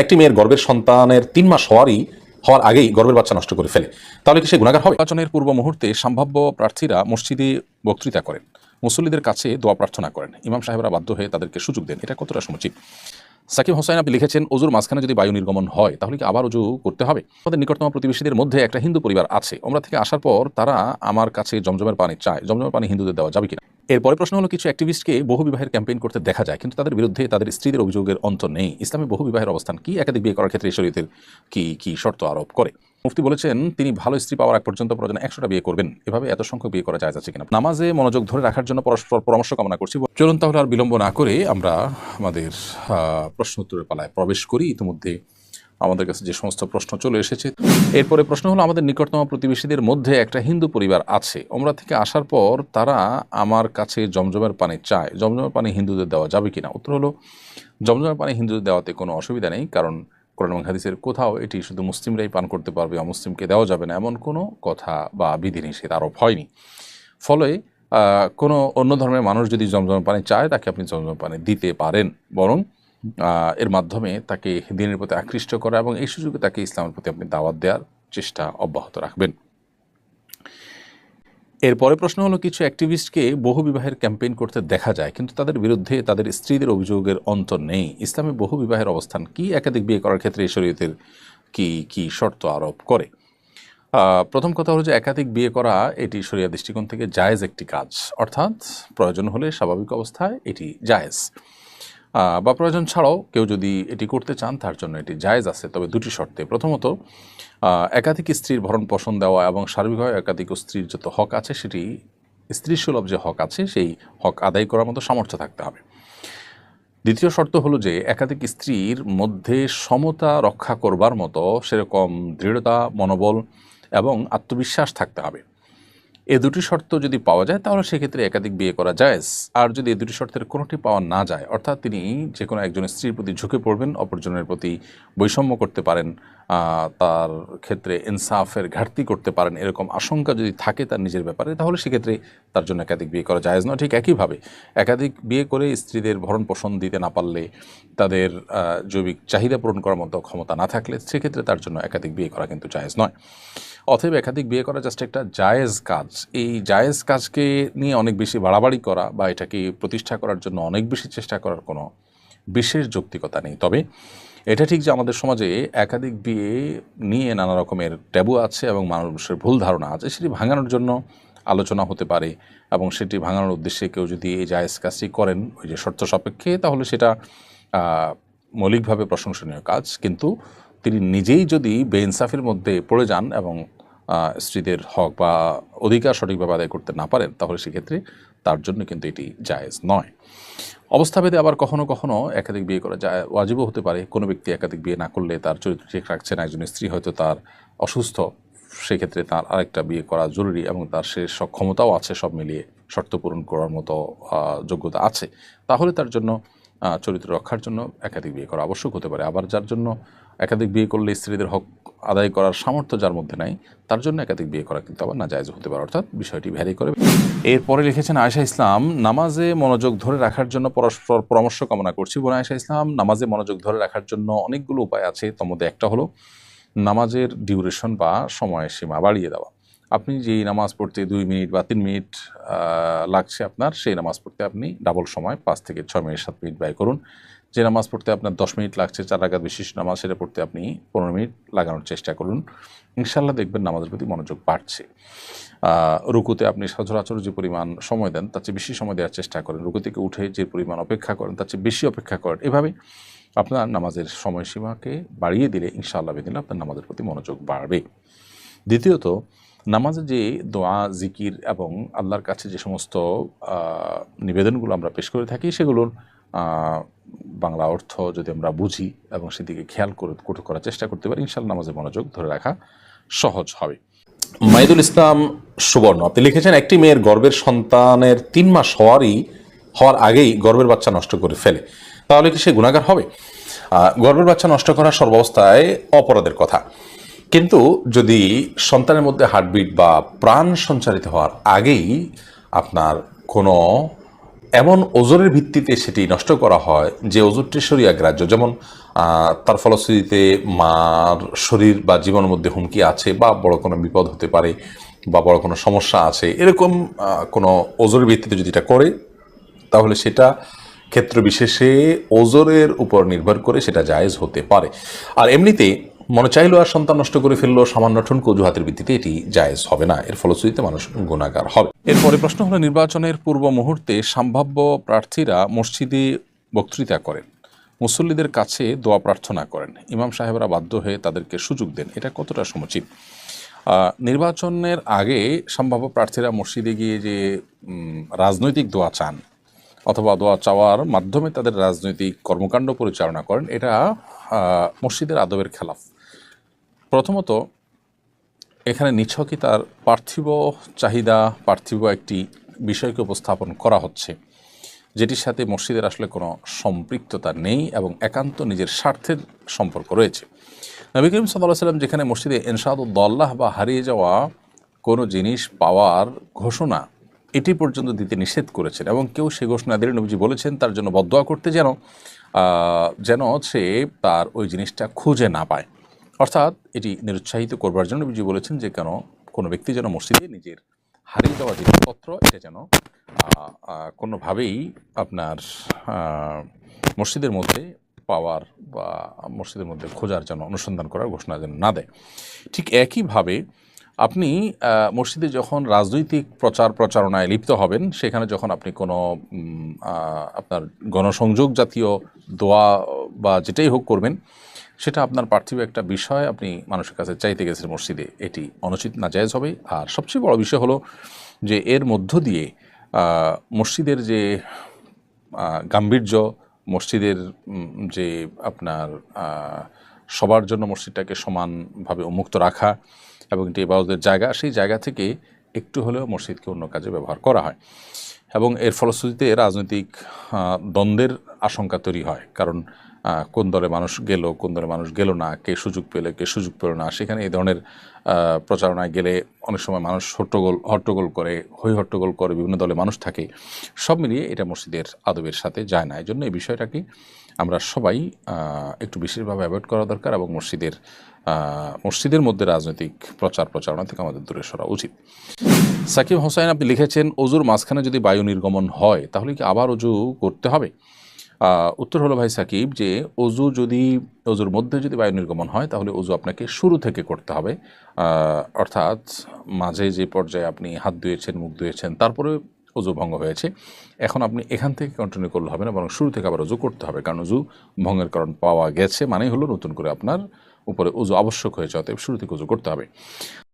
একটি মেয়ের গর্বের সন্তানের তিন মাস হওয়ারই, হওয়ার আগেই গর্বের বাচ্চা নষ্ট করে ফেলে। তাহলে কি সে গুণাগার হবে? নির্বাচনের পূর্ব মুহূর্তে সম্ভাব্য প্রার্থীরা মসজিদে বক্তৃতা করেন। মুসল্লিদের কাছে দোয়া প্রার্থনা করেন। ইমাম সাহেবরা বাধ্য হয়ে তাদেরকে সুযোগ দেন। এটা কতটা সমুচিত? সাকিব হোসাইন আপনি লিখেছেন অজুর মাঝখানে যদি বায়ু নির্গমন হয়, তাহলে কি আবার অজু করতে হবে? আমাদের নিকটতম প্রতিবেশীদের মধ্যে একটা হিন্দু পরিবার আছে। ওমরা থেকে আসার পর তারা আমার কাছে জমজমের পানি চায়। জমজমের পানি হিন্দুদের দেওয়া যাবে কিনা? এরপরে প্রশ্ন হলো, কিছু অ্যাক্টিভিস্টকে বহু বিবাহের ক্যাম্পেইন করতে দেখা যায়, কিন্তু তাদের বিরুদ্ধে তাদের স্ত্রীদের অভিযোগের অন্ত নেই। ইসলামে বহু বিবাহের অবস্থান কি? একাধিক বিয়ে করার ক্ষেত্রে শরীরের কি কি শর্ত আরোপ করে? মুফতি বলেছেন, তিনি ভালো স্ত্রী পাওয়ার এক পর্যন্ত প্রয়োজন একশোটা বিয়ে করবেন। এভাবে এত সংখ্যক বিয়ে করা যায় যাচ্ছে কিনা? নামাজে মনোযোগ ধরে রাখার জন্য পরস্পর পরামর্শ কামনা করছি। চলুন তাহলে আর বিলম্ব না করে আমরা আমাদের প্রশ্ন উত্তরের পালায় প্রবেশ করি। ইতিমধ্যে আমাদের কাছে যে সমস্ত প্রশ্ন চলে এসেছে, এরপরে প্রশ্ন হলো, আমাদের নিকটতম প্রতিবেশীদের মধ্যে একটা হিন্দু পরিবার আছে। ওমরা থেকে আসার পর তারা আমার কাছে জমজমের পানি চায়। জমজমের পানি হিন্দুদের দেওয়া যাবে কিনা? উত্তর হলো, জমজমের পানি হিন্দুদের দেওয়াতে কোনো অসুবিধা নেই, কারণ কোরআন হাদিসের কোথাও এটি শুধু মুসলিমরাই পান করতে পারবে অমুসলিমকে দেওয়া যাবে না, এমন কোনো কথা বা বিধিনিষেধ আরোপ হয়নি। ফলে কোনো অন্য ধর্মের মানুষ যদি জমজম পানি চায়, তাকে আপনি জমজম পানি দিতে পারেন। বরং এর মাধ্যমে তাকে দিনের প্রতি আকৃষ্ট করা এবং এই সুযোগে তাকে ইসলামের প্রতি আপনি দাওয়াত দেওয়ার চেষ্টা অব্যাহত রাখবেন। এরপরে প্রশ্ন হলো, কিছু অ্যাক্টিভিস্টকে বহু বিবাহের ক্যাম্পেইন করতে দেখা যায়, কিন্তু তাদের বিরুদ্ধে তাদের স্ত্রীদের অভিযোগের অন্ত নেই। ইসলামে বহু বিবাহের অবস্থান কি একাধিক বিয়ে করার ক্ষেত্রে শরীয়তের কি কি শর্ত আরোপ করে? প্রথম কথা হলো যে একাধিক বিয়ে করা এটি শরিয়া দৃষ্টিকোণ থেকে জায়েজ একটি কাজ। অর্থাৎ প্রয়োজন হলে স্বাভাবিক অবস্থায় এটি জায়েজ। বা প্রয়োজন ছাড়াও কেউ যদি এটি করতে চান, তার জন্য এটি জায়েজ আছে। তবে দুটি শর্তে। প্রথমত একাধিক স্ত্রীর ভরণ পোষণ দেওয়া এবং সার্বিকভাবে একাধিক স্ত্রীর যত হক আছে, সেটি স্ত্রী সুলভ যে হক আছে, সেই হক আদায় করার মতো সামর্থ্য থাকতে হবে। দ্বিতীয় শর্ত হলো যে, একাধিক স্ত্রীর মধ্যে সমতা রক্ষা করবার মতো সেরকম দৃঢ়তা, মনোবল এবং আত্মবিশ্বাস থাকতে হবে। এ দুটি শর্ত যদি পাওয়া যায়, তাহলে সেক্ষেত্রে একাধিক বিয়ে করা যায়। আর যদি এ দুটি শর্তের কোনোটি পাওয়া না যায়, অর্থাৎ তিনি যে কোনো একজন স্ত্রীর প্রতি ঝুঁকে পড়বেন, অপরজনের প্রতি বৈষম্য করতে পারেন তার ক্ষেত্রে ইনসাফের ঘাটতি করতে পারেন, এরকম আশঙ্কা যদি থাকে তার নিজের ব্যাপারে, তাহলে সেক্ষেত্রে তার জন্য একাধিক বিয়ে করা জায়েজ নয়। ঠিক একইভাবে একাধিক বিয়ে করে স্ত্রীদের ভরণ পোষণ দিতে না পারলে তাদের জৈবিক চাহিদা পূরণ করার মতো ক্ষমতা না থাকলে সেক্ষেত্রে তার জন্য একাধিক বিয়ে করা কিন্তু জায়েজ নয়। অতএব একাধিক বিয়ে করা জাস্ট একটা জায়েজ কাজ। এই জায়েজ কাজকে নিয়ে অনেক বেশি বাড়াবাড়ি করা বা এটাকে প্রতিষ্ঠা করার জন্য অনেক বেশি চেষ্টা করার কোনো বিশেষ যৌক্তিকতা নেই। তবে এটা ঠিক যে আমাদের সমাজে একাধিক বিয়ে নিয়ে নানা রকমের ট্যাবু আছে এবং মানুষের ভুল ধারণা আছে, সেটি ভাঙানোর জন্য আলোচনা হতে পারে এবং সেটি ভাঙানোর উদ্দেশ্যে কেউ যদি এই জায়েজ কাজটি করেন, ওই যে শর্ত সাপেক্ষে, তাহলে সেটা মৌলিকভাবে প্রশংসনীয় কাজ। কিন্তু তিনি নিজেই যদি বেইনসাফের মধ্যে পড়ে যান এবং স্ত্রীদের হক বা অধিকার সঠিকভাবে আদায় করতে না পারেন, তাহলে সেক্ষেত্রে তার জন্য কিন্তু এটি জায়েজ নয়। অবস্থাভেদে আবার কখনো কখনো একাধিক বিয়ে করা যায়। ওয়াজিবও হতে পারে, কোনো ব্যক্তি একাধিক বিয়ে না করলে তার চরিত্র ঠিক রাখছে না একজন স্ত্রী হয়তো তার অসুস্থ, সেক্ষেত্রে তার আরেকটা বিয়ে করা জরুরি এবং তার সে সক্ষমতাও আছে সব মিলিয়ে, শর্ত পূরণ করার মতো যোগ্যতা আছে। তাহলে তার জন্য চরিত্র রক্ষার জন্য একাধিক বিয়ে করা আবশ্যক হতে পারে। আবার যার জন্য একাধিক বিয়ে করলে স্ত্রীদের হক আদায় করার সামর্থ্য যার মধ্যে নাই, তার জন্য একাধিক বিয়ে করা কিন্তু আবার নাজায়জ হতে পারে। অর্থাৎ বিষয়টি ভ্যারি করে এরপরে লিখেছেন আয়েশা ইসলাম, নামাজে মনোযোগ ধরে রাখার জন্য পরস্পর পরামর্শ কামনা করছি। বোন আয়েশা ইসলাম, নামাজে মনোযোগ ধরে রাখার জন্য অনেকগুলো উপায় আছে। তার মধ্যে একটা হলো নামাজের ডিউরেশন বা সময়ের সীমা বাড়িয়ে দেওয়া। আপনি যেই নামাজ পড়তে দুই মিনিট বা তিন মিনিট লাগছে আপনার, সেই নামাজ পড়তে আপনি ডাবল সময়, পাঁচ থেকে ছয় মিনিট, সাত মিনিট ব্যয় করুন। যে নামাজ পড়তে আপনার দশ মিনিট লাগছে, চার রাগাত বিশিষ্ট নামাজ, সেটা পড়তে আপনি পনেরো মিনিট লাগানোর চেষ্টা করুন। ইনশাল্লাহ দেখবেন নামাজের প্রতি মনোযোগ বাড়ছে। রুকুতে আপনি সচরাচর যে পরিমাণ সময় দেন, তার চেয়ে বেশি সময় দেওয়ার চেষ্টা করেন। রুকু থেকে উঠে যে পরিমাণ অপেক্ষা করেন, তার চেয়ে বেশি অপেক্ষা করেন। এভাবে আপনার নামাজের সময়সীমাকে বাড়িয়ে দিলে ইনশাআল্লাহ বেদিন আপনার নামাজের প্রতি মনোযোগ বাড়বে। দ্বিতীয়ত নামাজে যে দোয়া, জিকির এবং আল্লাহর কাছে যে সমস্ত নিবেদনগুলো আমরা পেশ করে থাকি, সেগুলোর বাংলা অর্থ যদি আমরা বুঝি এবং সেদিকে খেয়াল করে করে- করার চেষ্টা করতে পারি, ইনশাআল্লাহ নামাজের মনোযোগ ধরে রাখা সহজ হবে। মাইদুল ইসলাম সুবর্ণ, আপনি লিখেছেন, একটি মেয়ের গর্বের সন্তানের তিন মাস হওয়ারই, হওয়ার আগেই গর্বের বাচ্চা নষ্ট করে ফেলে। তাহলে কি সে গুণাগার হবে? গর্বের বাচ্চা নষ্ট করা সর্বাবস্থায় অপরাধের কথা। কিন্তু যদি সন্তানের মধ্যে হার্টবিট বা প্রাণ সঞ্চারিত হওয়ার আগেই আপনার কোনো এমন ওজনের ভিত্তিতে সেটি নষ্ট করা হয় যে ওজনটি সরিয়া গ্রাহ্য যেমন তার ফলশ্রুতিতে মার শরীর বা জীবনের মধ্যে হুমকি আছে বা বড় কোনো বিপদ হতে পারে বা বড় কোনো সমস্যা আছে। এরকম কোনো ওজোর ভিত্তিতে যদি এটা করে, তাহলে সেটা ক্ষেত্র বিশেষে ওজোরের উপর নির্ভর করে সেটা জায়েজ হতে পারে। আর এমনিতে মনে চাইলো আর সন্তান নষ্ট করে ফেলল, সামান্য ঠুনকো অজুহাতের ভিত্তিতে এটি জায়েজ হবে না। এর ফলশ্রুতিতে মানুষ গুণাগার হবে। এরপরে প্রশ্ন হলো, নির্বাচনের পূর্ব মুহূর্তে সম্ভাব্য প্রার্থীরা মসজিদে বক্তৃতা করেন। মুসল্লিদের কাছে দোয়া প্রার্থনা করেন। ইমাম সাহেবরা বাধ্য হয়ে তাদেরকে সুযোগ দেন। এটা কতটা সমুচিত? নির্বাচনের আগে সম্ভাব্য প্রার্থীরা মসজিদে গিয়ে যে রাজনৈতিক দোয়া চান অথবা দোয়া চাওয়ার মাধ্যমে তাদের রাজনৈতিক কর্মকাণ্ড পরিচালনা করেন, এটা মসজিদের আদবের খেলাফ প্রথমত, এখানে নিছকই তার পার্থিব চাহিদা, পার্থিব একটি বিষয়কে উপস্থাপন করা হচ্ছে, যেটির সাথে মসজিদের আসলে কোনো সম্পৃক্ততা নেই এবং একান্ত নিজের স্বার্থের সম্পর্ক রয়েছে। নবী করিম সাল্লাহ সাল্লাম যেখানে মসজিদে এনসাদুদ্দল্লাহ বা হারিয়ে যাওয়া কোনো জিনিস পাওয়ার ঘোষণা এটি পর্যন্ত দিতে নিষেধ করেছেন এবং কেউ সে ঘোষণা দিলে নবীজি বলেছেন, তার জন্য বদোয়া করতে যেন যেন সে তার ওই জিনিসটা খুঁজে না পায়। অর্থাৎ এটি নিরুৎসাহিত করবার জন্য নবীজি বলেছেন যে কেন কোনো ব্যক্তি যেন মসজিদে নিজের হারিয়ে যাওয়া জিনিসপত্র, এটা যেন কোনোভাবেই আপনার মসজিদের মধ্যে পাওয়ার বা মসজিদের মধ্যে খোঁজার জন্য অনুসন্ধান করার ঘোষণা যেন না দেয়। ঠিক একইভাবে আপনি মসজিদে যখন রাজনৈতিক প্রচার প্রচারণায় লিপ্ত হবেন, সেখানে যখন আপনি কোনো আপনার গণসংযোগ জাতীয় দোয়া বা যেটাই হোক করবেন সেটা আপনার পার্থিব একটা বিষয়। আপনি মানুষের কাছে চাইতে গেছেন মসজিদে, এটি অনুচিত না জায়েজ হবে। আর সবচেয়ে বড় বিষয় হলো যে এর মধ্য দিয়ে মসজিদের যে গাম্ভীর্য, মসজিদের যে আপনার সবার জন্য মসজিদটাকে সমানভাবে উন্মুক্ত রাখা এবং এটি ইবাদতের জায়গা, সেই জায়গা থেকে একটু হলেও মসজিদকে অন্য কাজে ব্যবহার করা হয়। এবং এর ফলশ্রুতিতে রাজনৈতিক দ্বন্দ্বের আশঙ্কা তৈরি হয়। কারণ কোন দলে মানুষ গেল, কোন দলে মানুষ গেল না, কে সুযোগ পেলে, কে সুযোগ পেল না, সেখানে এই ধরনের প্রচারণায় গেলে অনেক সময় মানুষ হট্টগোল হট্টগোল করে হই হট্টগোল করে, বিভিন্ন দলে মানুষ থাকে। সব মিলিয়ে এটা মসজিদের আদবের সাথে যায় না। এই জন্য এই বিষয়টাকে আমরা সবাই একটু বিশেষভাবে অ্যাভয়েড করা দরকার এবং মসজিদের মসজিদের মধ্যে রাজনৈতিক প্রচার, প্রচারণা থেকে আমাদের দূরে সরা উচিত। সাকিব হোসাইন আপনি লিখেছেন অজুর মাঝখানে যদি বায়ু নির্গমন হয়, তাহলে কি আবার অজু করতে হবে? উত্তর হলো ভাই সাকিব যে অজু যদি, অজুর মধ্যে যদি বায়ু নির্গমন হয়, তাহলে অজু আপনাকে শুরু থেকে করতে হবে। অর্থাৎ মাঝে যে পর্যায়ে আপনি হাত ধুয়েছেন, মুখ ধুয়েছেন, তারপরে অজু ভঙ্গ হয়েছে। এখন আপনি এখান থেকে কন্টিনিউ করলে হবে না, বরং শুরু থেকে আবার অজু করতে হবে। কারণ অজু ভঙ্গের কারণ পাওয়া গেছে, মানেই হলো নতুন করে আপনার উপরে অজু আবশ্যক হয়েছে, অতএব শুরু থেকে অজু করতে হবে।